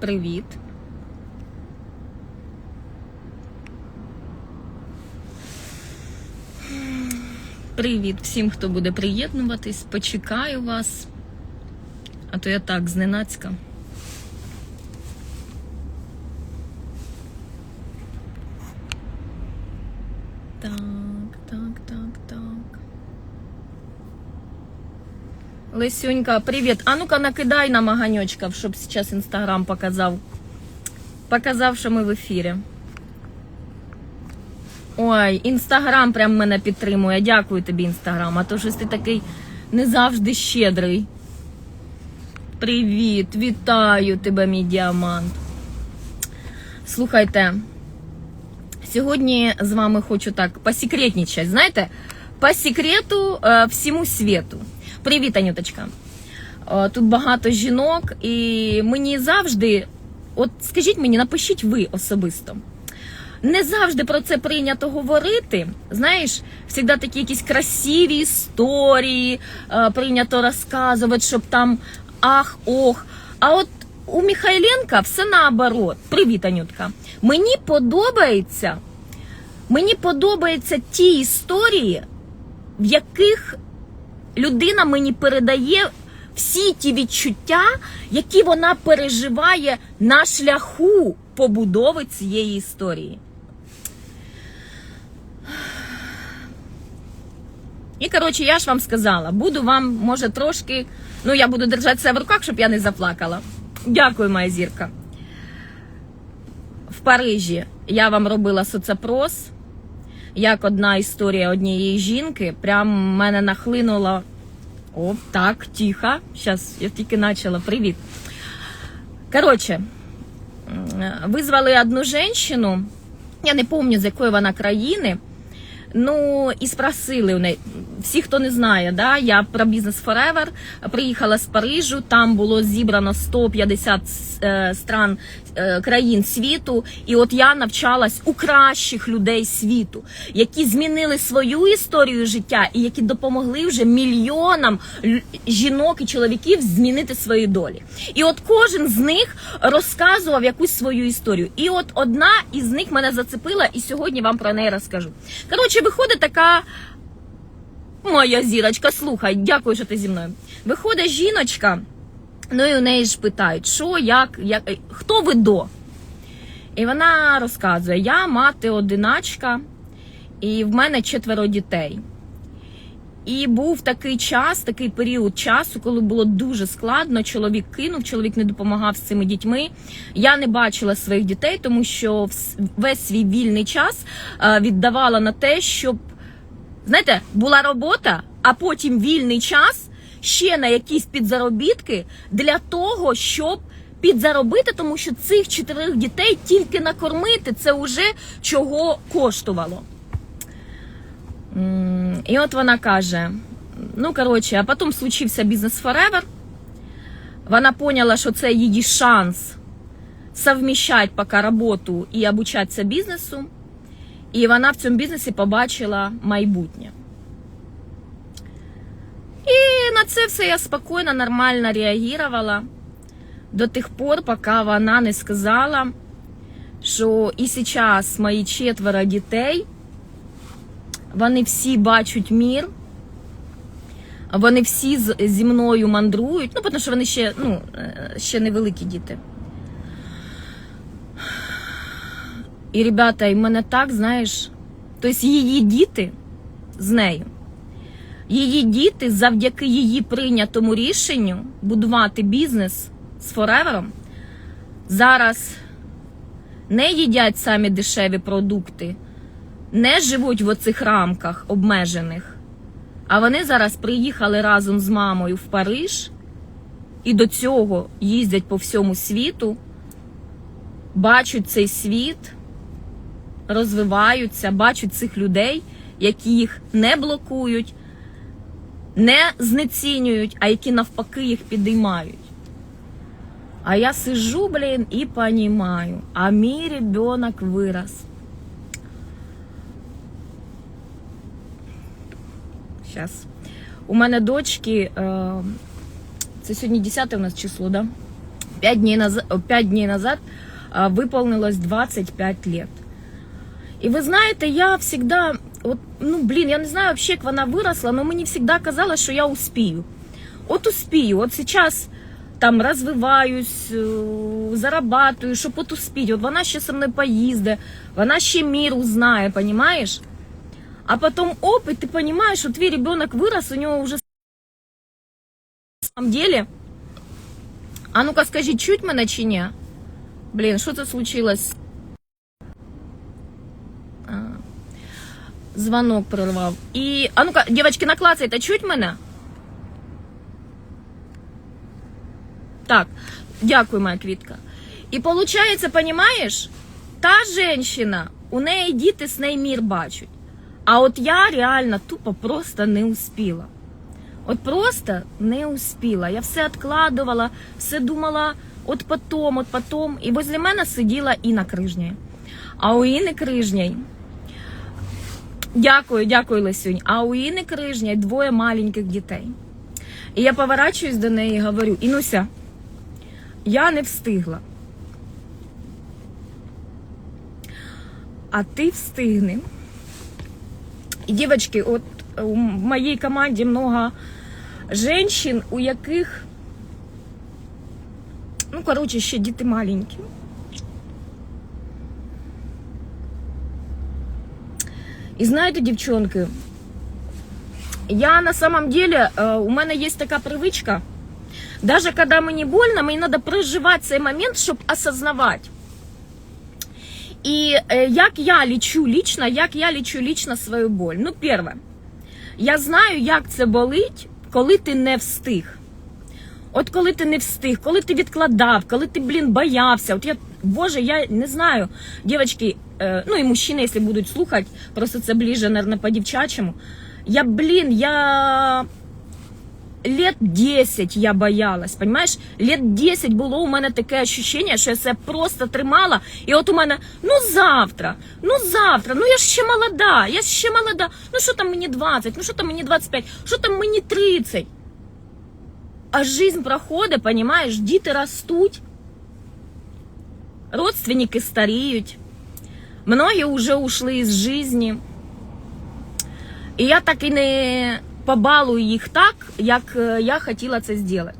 Привіт. Привіт всім, хто буде приєднуватись. Почекаю вас. А то я так зненацька. Так, так, так, так. Лисюнька, привіт. А ну-ка накидай нам оганечков, щоб зараз інстаграм показав. Показав, що ми в ефірі. Ой, інстаграм прям мене підтримує. Дякую тобі, інстаграм. А то щось ти такий не завжди щедрий. Привіт, вітаю тебе, мій діамант. Слухайте, сьогодні з вами хочу так посекретничать. Знаєте, по секрету е, всьому світу. Привіт, Анюточка. Е, Тут багато жінок, і мені завжди, от скажіть мені, напишіть ви особисто. Не завжди про це прийнято говорити. Знаєш, завжди такі якісь красиві історії е, прийнято розказувати, щоб там ах, ох. А от у Михайленка все наоборот. Привіт, Анютка. Мені подобається, мені подобаються ті історії, в яких людина мені передає всі ті відчуття, які вона переживає на шляху побудови цієї історії. І коротше, я ж вам сказала, буду вам, може, трошки. Ну, я буду держати себе в руках, щоб я не заплакала. Дякую, моя зірка. В Парижі я вам робила соцопрос, як одна історія однієї жінки, прям мене нахлинула. О, так, тихо. Зараз я тільки почала. Привіт. Коротше, визвали одну женщину, я не пам'ятаю, з якої вона країни. Ну і спросили у неї. Всі, хто не знає, да, я про бізнес Forever приїхала з Парижу. Там було зібрано 150 е, стран е, країн світу. І от я навчалась у кращих людей світу, які змінили свою історію життя і які допомогли вже мільйонам жінок і чоловіків змінити свої долі. І от кожен з них розказував якусь свою історію. І от одна із них мене зацепила, і сьогодні вам про неї розкажу. Коротше, виходить така. Моя зірочка, слухай, дякую, що ти зі мною. Виходить жіночка, ну і у неї ж питають, що, як, як, хто ви до? І вона розказує: я мати одиначка, і в мене четверо дітей. І був такий час, такий період часу, коли було дуже складно. Чоловік кинув, чоловік не допомагав з цими дітьми. Я не бачила своїх дітей, тому що весь свій вільний час е, віддавала на те, щоб знаєте, була робота, а потім вільний час ще на якісь підзаробітки для того, щоб підзаробити, тому що цих чотирьох дітей тільки накормити це вже чого коштувало. І от вона каже: ну, коротше, а потім случився бізнес Forever. Вона поняла, що це її шанс совміщати поки роботу і обучатися бізнесу. І вона в цьому бізнесі побачила майбутнє. І на це все я спокійно, нормально реагувала до тих пор, поки вона не сказала, що і зараз мої четверо дітей, вони всі бачать мір, вони всі зі мною мандрують, ну, тому що вони ще, ну, е, ще невеликі діти. І, ребята, і мене так, знаєш, тобто її діти з нею, її діти завдяки її прийнятому рішенню будувати бізнес з Форевером, зараз не їдять самі дешеві продукти, не живуть в оцих рамках обмежених. А вони зараз приїхали разом з мамою в Париж і до цього їздять по всьому світу, бачать цей світ розвиваються, бачать цих людей, які їх не блокують, не знецінюють, а які навпаки їх підіймають. А я сижу, блін, і понімаю, а мій ребенок вирос. Сейчас. У мене дочки, е, це сьогодні 10 у нас число, да? 5 дней назад, 5 дней назад выполнилось 25 лет. І ви знаєте, я всегда, от, ну блін, я не знаю вообще, як вона виросла, но мені всегда казалось, що я успію. От успію, от сейчас там розвиваюсь, е, зарабатую, щоб от успіть. От вона ще со мною поїзде, вона ще мир узнає, понимаешь? А потом оп, и ты понимаешь, что твой ребенок вырос, у него уже на самом деле. А ну-ка скажи, чуть мене чи ні? Блін, що це случилось? Звонок прорвав. І. А ну-ка, дівчатки, наклацайте, чуть мене? Так, дякую, моя квітка. І получається, понимаєш, та женщина, у неї діти з неї мір бачать. А от я реально тупо просто не успіла. От просто не успіла. Я все відкладувала, все думала от потом, от потом. І возле мене сиділа Інна Крижня. А у Інни Крижній. Дякую, дякую, Лесюнь. А у Інни Крижній двоє маленьких дітей. І я поворачуюсь до неї і говорю: Інуся, я не встигла. А ти встигни. І, дівчатки, от у моїй команді много женщин, у яких, ну, коротше, ще діти маленькі. І знаєте, дівчонки, я на самом деле, е, у мене є така привичка, даже когда мені больно, мені треба проживати цей момент, щоб осознавати. І е, як я лічу лічно, як я лічу лічно свою боль. Ну, перше, я знаю, як це болить, коли ти не встиг. От коли ти не встиг, коли ти відкладав, коли ти, блін, боявся. От я, Боже, я не знаю, дівчатки, ну і мужчини, якщо будуть слухати, просто це ближе, наверное, по дівчачому. Я, блін, я лет 10 я боялась, понимаешь? Лет 10 було у мене таке ощущення, що я себе просто тримала. І от у мене, ну завтра, ну завтра, ну я ж ще молода, я ж ще молода. Ну що там мені 20, ну що там мені 25, що там мені 30. А жизнь проходить, понимаешь, діти ростуть, родственники старіють, Многі вже ушли з жизни. І я так і не побалую їх так, як е, я хотіла це зробити.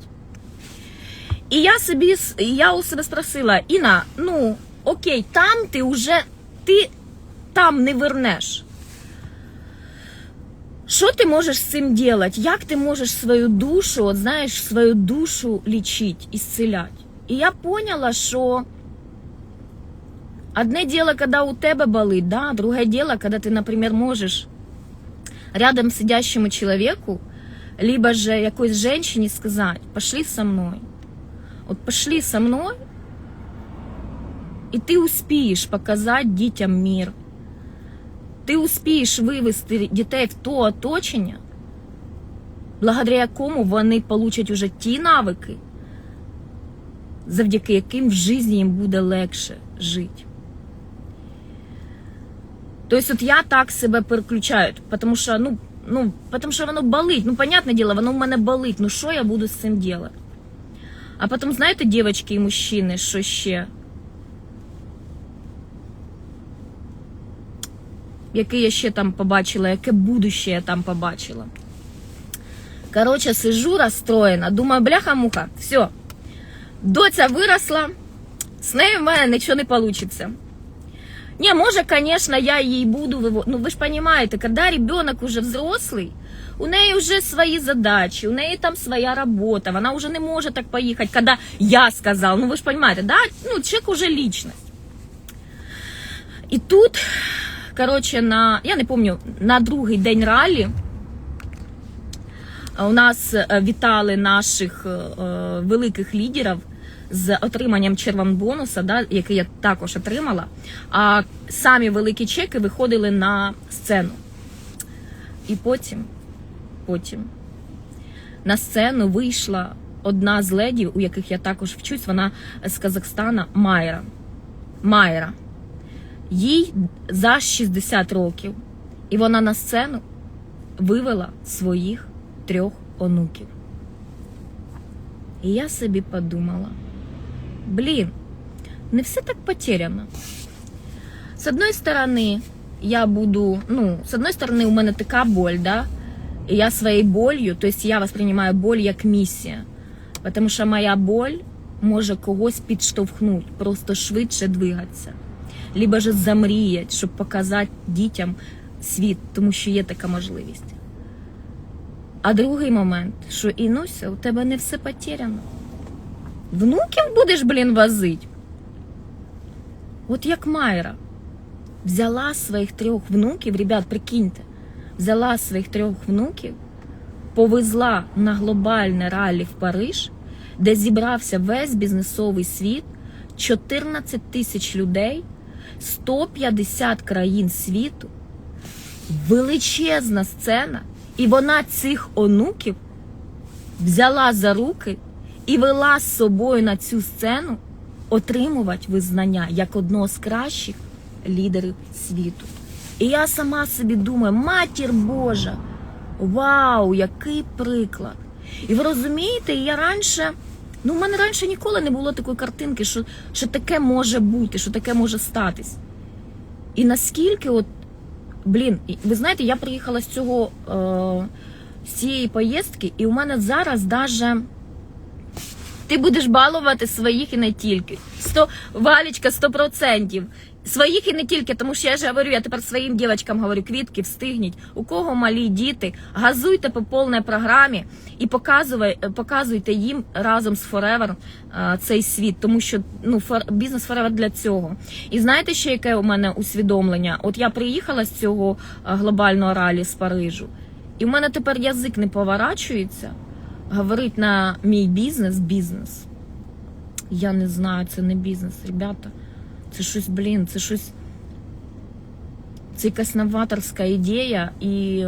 І я собі я у себе спросила, Іна, ну окей, там ти вже ти там не вернеш. Що ти можеш з цим робити? Як ти можеш свою душу, от знаєш, свою душу лічити, ісцеляти? І я поняла, що одне діло, коли у тебе болить, да, друге діло, коли ти, наприклад, можеш рядом сидящему человеку, либо же якоїсь женщине сказать, пошли со мной. Вот пошли со мной, і ти успієш показати дітям мір. Ти успієш вивести дітей в то оточення, благодаря якому вони получать уже ті навики, завдяки яким в житті їм буде легше жити. Тобто, от я так себе переключаю, тому що, ну, ну, потому що воно болить. Ну, понятне діло, воно в мене болить. Ну, що я буду з цим робити? А потім, знаєте, дівчатки і мужчини, що ще? Яке я ще там побачила, яке будуще я там побачила. Коротше, сижу розстроєна, думаю, бляха-муха, все. Доця виросла, з нею в мене нічого не вийде. Не, може, конечно, я ей буду выводить. Ну, вы же понимаете, когда ребенок уже взрослый, у неї вже свої задачі, у неї там своя робота, вона вже не може так поїхати, коли я сказав. Ну, ви ж розумієте, да? ну, чоловік уже лічність. І тут, коротше, на, я не пам'ятаю, на другий день ралі у нас е, вітали наших е, великих лідерів з отриманням червонбонуса, да, який я також отримала. А самі великі чеки виходили на сцену. І потім, потім на сцену вийшла одна з ледів, у яких я також вчусь, вона з Казахстана Майра. Майра. Їй за 60 років. І вона на сцену вивела своїх трьох онуків. І я собі подумала, блін, не все так потеряно. С одной стороны, я буду, ну, с одной стороны, у мене така боль, да, і я своєю болью, то есть я воспринимаю боль як місія. Потому що моя боль може когось підштовхнути, просто швидше двигатися. Либо же замріять, щоб показати дітям світ, тому що є така можливість. А другий момент, що Інуся, у тебе не все потеряно. Внуків будеш, блін, возить. От як Майра взяла своїх трьох внуків, ребят, прикиньте, взяла своїх трьох внуків, повезла на глобальне ралі в Париж, де зібрався весь бізнесовий світ, 14 тисяч людей, 150 країн світу, величезна сцена, і вона цих онуків взяла за руки і вела з собою на цю сцену отримувати визнання як одного з кращих лідерів світу. І я сама собі думаю, матір Божа, вау, який приклад! І ви розумієте, я раніше, ну в мене раніше ніколи не було такої картинки, що, що таке може бути, що таке може статись. І наскільки, от, блін, ви знаєте, я приїхала з цього е, з цієї поїздки, і у мене зараз даже. Ти будеш балувати своїх і не тільки. Сто Валічка, сто процентів. Своїх і не тільки, тому що я ж говорю, я тепер своїм дівчаткам говорю, квітки, встигніть, у кого малі діти, газуйте по повній програмі і показуй, показуйте їм разом з Forever цей світ, тому що ну бізнес Forever для цього. І знаєте, ще яке у мене усвідомлення? От я приїхала з цього глобального ралі з Парижу, і в мене тепер язик не поворачується говорить на мій бізнес бізнес. Я не знаю, це не бізнес, ребята. Це щось, блін, це щось. Це якась новаторська ідея, і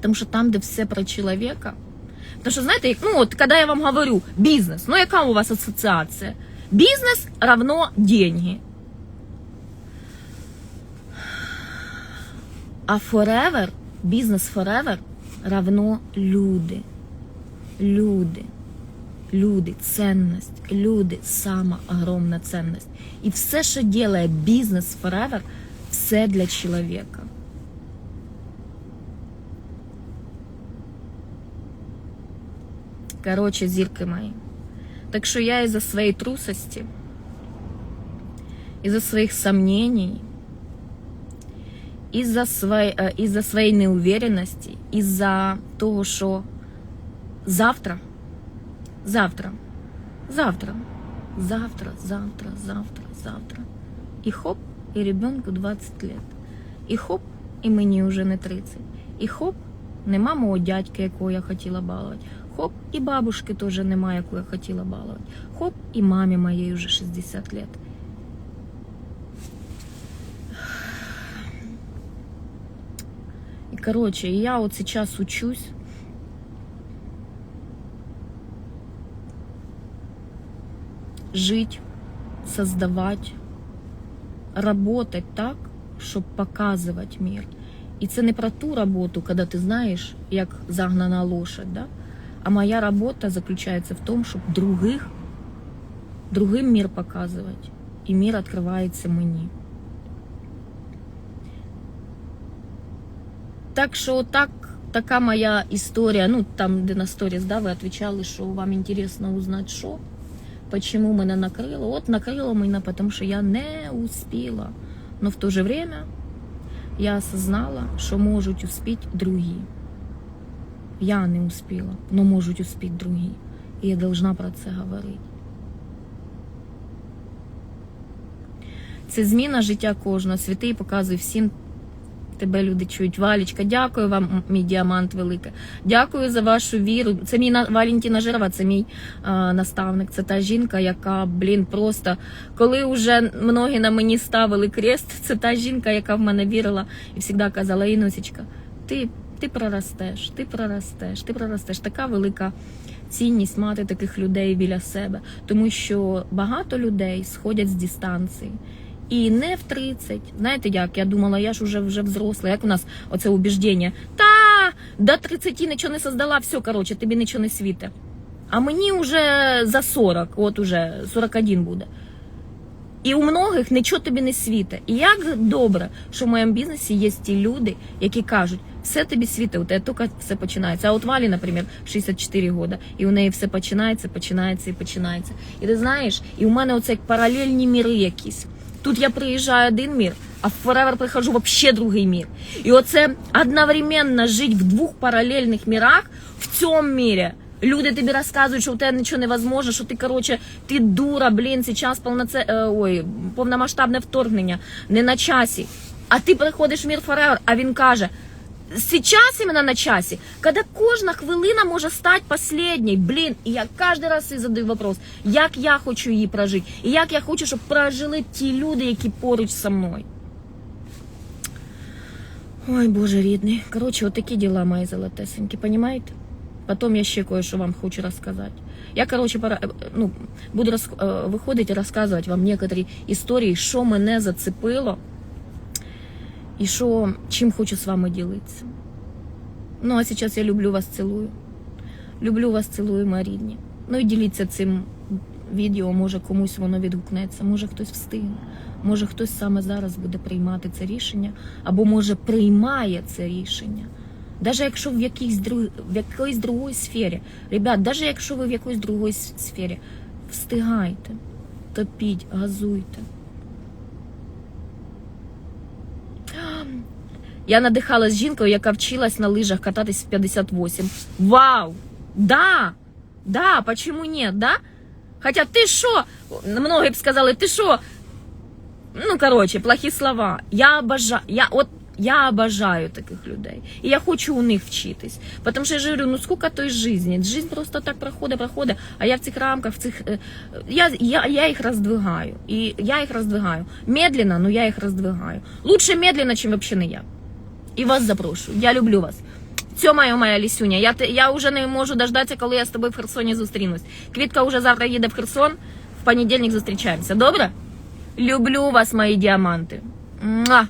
тому що там, де все про чоловіка. Тому що, знаєте, ну от коли я вам говорю бізнес, ну яка у вас асоціація? Бізнес равно деньги. А forever, бізнес forever равно люди. Люди. Люди, ценность. Люди сама огромна ценность. І все, що делає бізнес forever, все для чоловіка. Короче, зірки мої. Так що я із-за своєї трусості, із-за своїх сомнений, е, із-за своєї неуверенності, із-за того, що завтра, завтра, завтра, завтра, завтра, завтра, завтра. І хоп, і ребенку 20 лет. І хоп, і мені вже не 30. І хоп, нема мого дядька, якого я хотіла балувати. Хоп, і бабушки теж немає, яку я хотіла балувати. Хоп, і мамі моєї вже 60 лет. І коротше, я от зараз учусь. жить, создавать, работать так, щоб показувати мир. І це не про ту роботу, коли ти знаєш, як загнана лошадь, да? а моя робота заключається в тому, щоб других, другим мир показувати. І мир відкривається мені. Так що так, така моя історія. Ну, там, де на сторіс, да, ви відповідали, що вам інтересно узнати, що. Почему мене накрило? От накрило мене, потому що я не успіла. Но в то же время я осознала, що можуть успіти другі. Я не успіла, но можуть успіти другі. І я должна про це говорити. Це зміна життя кожного. Святий показує всім. Тебе люди чують. Валічка, дякую вам, мій діамант велике. Дякую за вашу віру. Це мій на- Валентина Жирова, це мій а, наставник. Це та жінка, яка, блін, просто коли вже многі на мені ставили крест, це та жінка, яка в мене вірила і завжди казала: Іносічка, ти, ти проростеш, ти проростеш, ти проростеш. Така велика цінність мати таких людей біля себе, тому що багато людей сходять з дистанції. І не в 30. Знаєте як? Я думала, я ж уже вже взросла. Як у нас оце убіждення? Та до 30 нічого не создала, все, коротше, тобі нічого не світе. А мені вже за 40, от уже 41 буде. І у многих нічого тобі не світить. І як добре, що в моєму бізнесі є ті люди, які кажуть, все тобі світить, у тебе тільки все починається. А от Валі, наприклад, 64 роки, і у неї все починається, починається і починається. І ти знаєш, і у мене оце як паралельні міри якісь. Тут я приїжджаю один мір, а в Forever прихожу вообще другий мір. І оце одновременно жити в двох паралельних мірах в цьому мірі. Люди тобі розказують, що у тебе нічого невозможно, що ти, короче, ти дура, блін, зараз повноце... е, ой, повномасштабне вторгнення, не на часі. А ти приходиш в мір Forever, а він каже, сейчас именно на часі, коли кожна хвилина може стати последній. Блін, і я кожен раз собі задаю вопрос, як я хочу її прожити, і як я хочу, щоб прожили ті люди, які поруч зі мною. Ой, Боже рідний. Коротше, отакі діла мої золотесенькі, понімаєте? Потом я ще кое-що вам хочу розказати. Я, коротше, пора, е, ну, буду роз, е, виходити і розказувати вам некоторі історії, що мене зацепило і що, чим хочу з вами ділитися. Ну, а зараз я люблю вас, цілую. Люблю вас, цілую, мої рідні. Ну і діліться цим відео, може комусь воно відгукнеться, може хтось встигне, може хтось саме зараз буде приймати це рішення, або може приймає це рішення. Даже якщо в якійсь друг... в якоїсь другій сфері. Ребят, даже якщо ви в якоїсь другій с- сфері, встигайте, топіть, газуйте. Я надихалась жінкою, яка вчилась на лижах кататись в 58. Вау! Да! Да, почему нет, да? Хотя ты шо? Многие б сказали, ты шо? Ну, короче, плохі слова. Я обожаю, я от я обожаю таких людей. І я хочу у них вчитись. Потому що я говорю, ну сколько той жизни? Жизнь просто так проходить, проходить, а я в цих рамках, в цих. е, Я, я, я їх роздвигаю. І я їх роздвигаю. Медленно, но я їх роздвигаю. Лучше медленно, чим вообще не я. І вас запрошую. Я люблю вас. Моя моя лісюня. Я, я вже не можу дождатися, коли я з тобою в Херсоні зустрінусь. Квітка вже завтра їде в Херсон. В понедільник зустрічаємося. Добре? Люблю вас, мої діаманти. Муа!